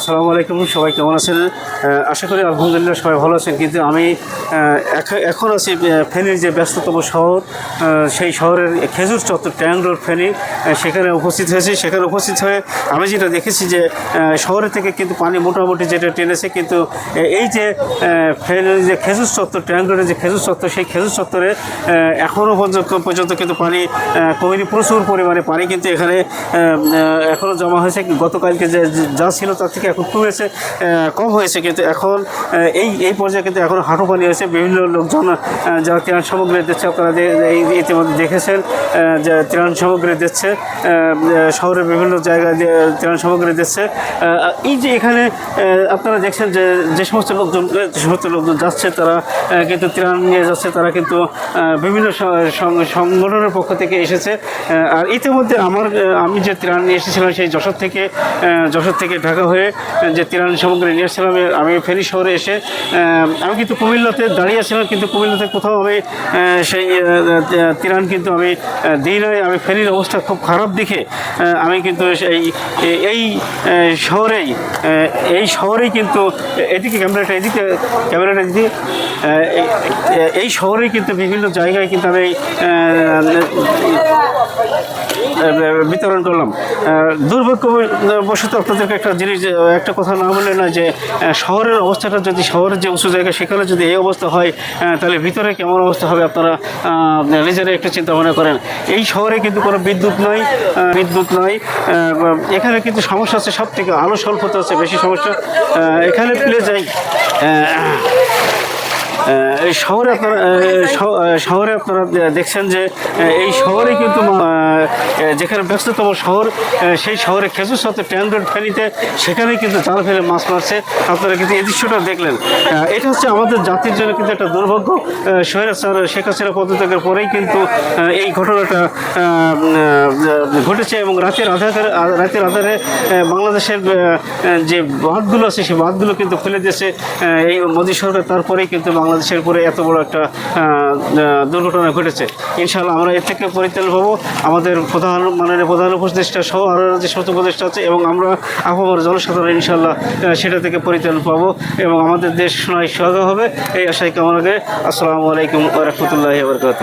আসসালামু আলাইকুম সবাই কেমন আছেন? আশা করি আলহামদুলিল্লাহ সবাই ভালো আছেন কিন্তু আমি এখন আছি ফেনীর যে ব্যস্ততম শহর সেই শহরের খেজুর চত্বর ট্যাং রোড ফেনী সেখানে উপস্থিত হয়েছি। সেখানে উপস্থিত হয়ে আমি যেটা দেখেছি যে আহ, শহরের থেকে কিন্তু পানি মোটামুটি যেটা টেনেছে কিন্তু এই যে ফেনীর যে খেজুর চত্বর ট্যাং রোডের যে খেজুর চত্বর সেই খেজুর চত্বরে এখনও পর্যন্ত পর্যন্ত কিন্তু পানি কমেনি প্রচুর পরিমাণে পানি কিন্তু এখানে এখনও জমা হয়েছে। গতকালকে যে- যা ছিল তার থেকে এখন কমেছে কম হয়েছে, কিন্তু এখন এই এই পর্যায়ে কিন্তু এখন হাঁটু পানি হয়েছে। বিভিন্ন লোকজন যারা ত্রাণ সামগ্রী দিচ্ছে, আপনারা ইতিমধ্যে দেখেছেন যে ত্রাণ সামগ্রী দিচ্ছে শহরের বিভিন্ন জায়গায় ত্রাণ সামগ্রী দিচ্ছে। এই যে এখানে আপনারা দেখছেন যে যে সমস্ত লোকজন যে সমস্ত লোকজন যাচ্ছে, তারা কিন্তু ত্রাণ নিয়ে যাচ্ছে, তারা কিন্তু বিভিন্ন সংগঠনের পক্ষ থেকে এসেছে। আর ইতিমধ্যে আমার আমি যে ত্রাণ নিয়ে এসেছিলাম, সেই যশোর থেকে যশোর থেকে ঢাকা হয়ে যে ত্রাণ সামগ্রী নিয়ে এসেছিলাম আমি ফেরি শহরে এসে আমি কিন্তু কুমিল্লাতে দাঁড়িয়ে ছিলাম কিন্তু কুমিল্লাতে কোথাও আমি সেই আহ, কিন্তু আমি দিই নাই। আমি ফেরির অবস্থা খুব খারাপ দেখে আমি কিন্তু এই এই শহরেই এই শহরেই কিন্তু এদিকে ক্যামেরাটা এদিকে ক্যামেরাটা এদিকে এই- শহরেই কিন্তু বিভিন্ন জায়গায় কিন্তু আমি বিতরণ করলাম। দুর্ভাগ্যবশত আপনাদেরকে একটা জিনিস একটা কথা না বলে না যে শহরের অবস্থাটা যদি শহরের যে উঁচু জায়গা, সেখানে যদি এই অবস্থা হয় তাহলে ভিতরে কেমন অবস্থা হবে আপনারা নিজেরা একটু চিন্তা ভাবনা করেন। এই শহরে কিন্তু কোনো বিদ্যুৎ নয় বিদ্যুৎ নয় এখানে কিন্তু সমস্যা আছে সব থেকে আলো স্বল্পতা আছে বেশি সমস্যা এখানে পেলে যাই শহরে আপনারা শহরে আপনারা দেখছেন যে এই শহরে কিন্তু যেখানে ব্যস্ততম শহর সেই শহরে খেজুর সাথে ট্যান্ড্রয়েড ফেরিতে সেখানে কিন্তু জাল ফেলে মাছ মারছে। আপনারা কিন্তু এই দৃশ্যটা দেখলেন। এটা হচ্ছে আমাদের জাতির জন্য কিন্তু একটা দুর্ভাগ্য। শহরের শেখ হাসিনা পদত্যাগের পরেই কিন্তু এই ঘটনাটা ঘটেছে এবং রাতের আধারে রাতের আধারে বাংলাদেশের যে বাঁধগুলো আছে, সেই বাঁধগুলো কিন্তু খুলে দিয়েছে। এই মোদী সরকার, তারপরেই কিন্তু বাংলাদেশের উপরে এত বড় একটা দুর্ঘটনা ঘটেছে। ইনশাআল্লাহ আমরা এর থেকে পরিত্রাণ পাবো। আমাদের প্রধান, মাননীয় প্রধান উপদেষ্টা সহ আরও যে সমস্ত উপদেষ্টা আছে এবং আমরা আবহাওয়ার জনসাধারণ ইনশাল্লাহ সেটা থেকে পরিত্রাণ পাবো এবং আমাদের দেশ সোনায় সোহাগা হবে। এই আশায় কামনা করে আসসালামু আলাইকুম রহমতুল্লাহ বরকাত